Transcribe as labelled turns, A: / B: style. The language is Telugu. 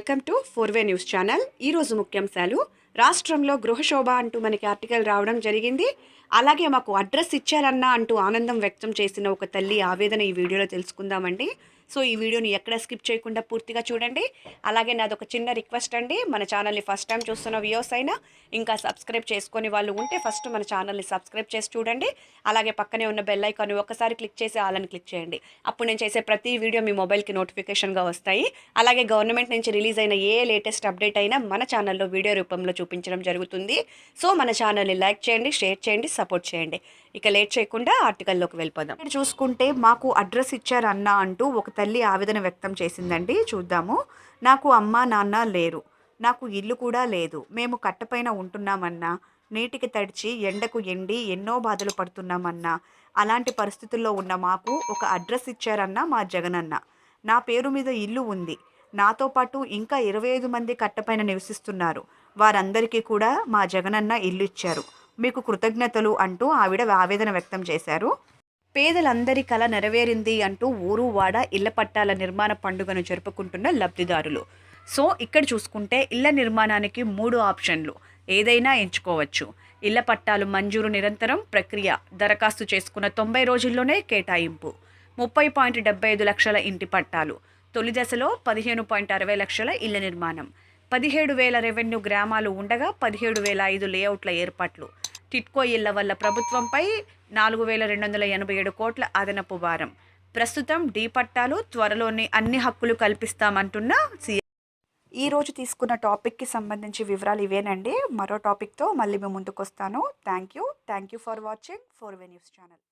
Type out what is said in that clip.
A: Welcome to four way news channel. ఈరోజు ముఖ్యాంశాలు. రాష్ట్రంలో గృహశోభ అంటూ మనకి ఆర్టికల్ రావడం జరిగింది. అలాగే మాకు అడ్రస్ ఇచ్చారన్నా అంటూ ఆనందం వ్యక్తం చేసిన ఒక తల్లి ఆవేదన ఈ వీడియోలో తెలుసుకుందామండి. సో ఈ వీడియోని ఎక్కడ స్కిప్ చేయకుండా పూర్తిగా చూడండి. అలాగే నాది ఒక చిన్న రిక్వెస్ట్ అండి. మన ఛానల్ని ఫస్ట్ టైం చూస్తున్న వ్యూస్ అయినా ఇంకా సబ్స్క్రైబ్ చేసుకొని వాళ్ళు ఉంటే ఫస్ట్ మన ఛానల్ని సబ్స్క్రైబ్ చేసి చూడండి. అలాగే పక్కనే ఉన్న బెల్ ఐకాన్ ఒక్కసారి క్లిక్ చేసి ఆలని క్లిక్ చేయండి. అప్పుడు నేను చేసే ప్రతి వీడియో మీ మొబైల్కి నోటిఫికేషన్గా వస్తాయి. అలాగే గవర్నమెంట్ నుంచి రిలీజ్ అయిన ఏ లేటెస్ట్ అప్డేట్ అయినా మన ఛానల్లో వీడియో రూపంలో చూపించడం జరుగుతుంది. సో మన ఛానల్ని లైక్ చేయండి షేర్ చేయండి సపోర్ట్ చేయండి. ఇక లేట్ చేయకుండా ఆర్టికల్లోకి వెళ్ళిపోదాం. ఇక్కడ చూసుకుంటే మాకు అడ్రస్ ఇచ్చారన్నా అంటూ ఒక తల్లి ఆవేదన వ్యక్తం చేసిందండి. చూద్దాము. నాకు అమ్మ నాన్న లేరు. నాకు ఇల్లు కూడా లేదు. మేము కట్టపైన ఉంటున్నామన్నా నీటికి తడిచి ఎండకు ఎండి ఎన్నో బాధలు పడుతున్నామన్నా అలాంటి పరిస్థితుల్లో ఉన్న మాకు ఒక అడ్రస్ ఇచ్చారన్నా మా జగనన్న. నా పేరు మీద ఇల్లు ఉంది. నాతో పాటు ఇంకా ఇరవై ఐదు మంది కట్టపైన నివసిస్తున్నారు. వారందరికీ కూడా మా జగనన్న ఇల్లు ఇచ్చారు. మీకు కృతజ్ఞతలు అంటూ ఆవిడ ఆవేదన వ్యక్తం చేశారు. పేదలందరి కల నెరవేరింది అంటూ ఊరు వాడ ఇళ్ళ పట్టాల నిర్మాణ పండుగను జరుపుకుంటున్న లబ్ధిదారులు. సో ఇక్కడ చూసుకుంటే ఇళ్ళ నిర్మాణానికి మూడు ఆప్షన్లు. ఏదైనా ఎంచుకోవచ్చు. ఇళ్ళ పట్టాలు మంజూరు నిరంతరం ప్రక్రియ దరఖాస్తు చేసుకున్న తొంభై రోజుల్లోనే కేటాయింపు. ముప్పై పాయింట్ డెబ్బై ఐదు లక్షల ఇంటి పట్టాలు. తొలి దశలో పదిహేను పాయింట్ అరవై లక్షల ఇళ్ళ నిర్మాణం. పదిహేడు వేల రెవెన్యూ గ్రామాలు ఉండగా పదిహేడు వేల ఐదు లేఅవుట్ల ఏర్పాట్లు. టిట్కో ఇళ్ళ వల్ల ప్రభుత్వంపై నాలుగు వేల రెండు వందల ఎనభై ఏడు కోట్ల అదనపు భారం. ప్రస్తుతం డీ పట్టాలు త్వరలోనే అన్ని హక్కులు కల్పిస్తామంటున్న సీఎం ఈరోజు తీసుకున్న టాపిక్కి సంబంధించి వివరాలు ఇవేనండి. మరో టాపిక్తో మళ్ళీ మేము ముందుకు వస్తాను thank you thank you for watching. Four way news channel.